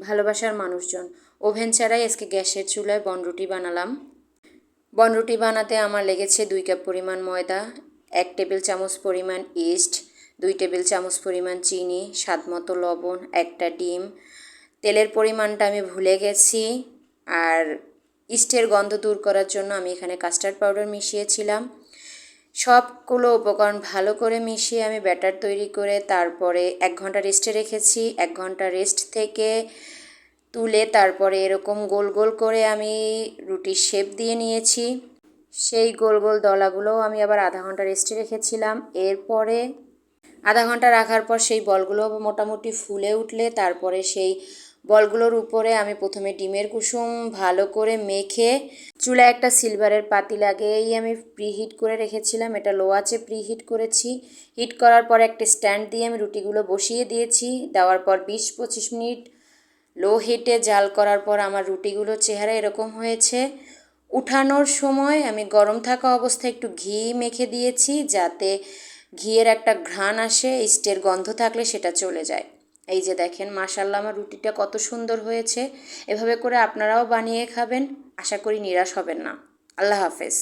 ভালোবাসার মানুষজন। ওভেন ছাড়াই আজকে গ্যাসের চুলায় বনরুটি বানালাম। বনরুটি বানাতে আমার লেগেছে দুই কাপ পরিমাণ ময়দা, এক টেবিল চামচ পরিমাণ ইস্ট, দুই টেবিল চামচ পরিমাণ চিনি, স্বাদ মতো লবণ, একটা ডিম। তেলের পরিমাণটা আমি ভুলে গেছি আর ইস্টের গন্ধ দূর করার জন্য আমি এখানে কাস্টার্ড পাউডার মিশিয়েছিলাম। সবগুলো উপকরণ ভালো করে মিশিয়ে আমি ব্যাটার তৈরি করে তারপরে এক ঘণ্টা রেস্টে রেখেছি। এক ঘণ্টা রেস্ট থেকে তুলে তারপরে এরকম গোল গোল করে আমি রুটির শেপ দিয়ে নিয়েছি। সেই গোল গোল দলাগুলোও আমি আবার আধা ঘণ্টা রেস্টে রেখেছিলাম। এরপরে আধা ঘণ্টা রাখার পর সেই বলগুলো মোটামুটি ফুলে উঠলে তারপরে সেই বলগুলোর উপরে আমি প্রথমে ডিমের কুসুম ভালো করে মেখে চুলায় একটা সিলভারের পাতি লাগেই আমি প্রিহিট করে রেখেছিলাম। এটা লো আছে প্রিহিট করেছি। হিট করার পর একটা স্ট্যান্ড দিয়ে আমি রুটিগুলো বসিয়ে দিয়েছি। দেওয়ার পর বিশ পঁচিশ মিনিট লো হিটে জাল করার পর আমার রুটিগুলো চেহারা এরকম হয়েছে। উঠানোর সময় আমি গরম থাকা অবস্থায় একটু ঘি মেখে দিয়েছি যাতে ঘিয়ের একটা ঘ্রাণ আসে, ইস্টের গন্ধ থাকলে সেটা চলে যায়। এই যে দেখেন মাশাল্লাহ আমার রুটিটা কত সুন্দর হয়েছে। এভাবে করে আপনারাও বানিয়ে খাবেন। আশা করি নিরাশ হবেন না। আল্লাহ হাফেজ।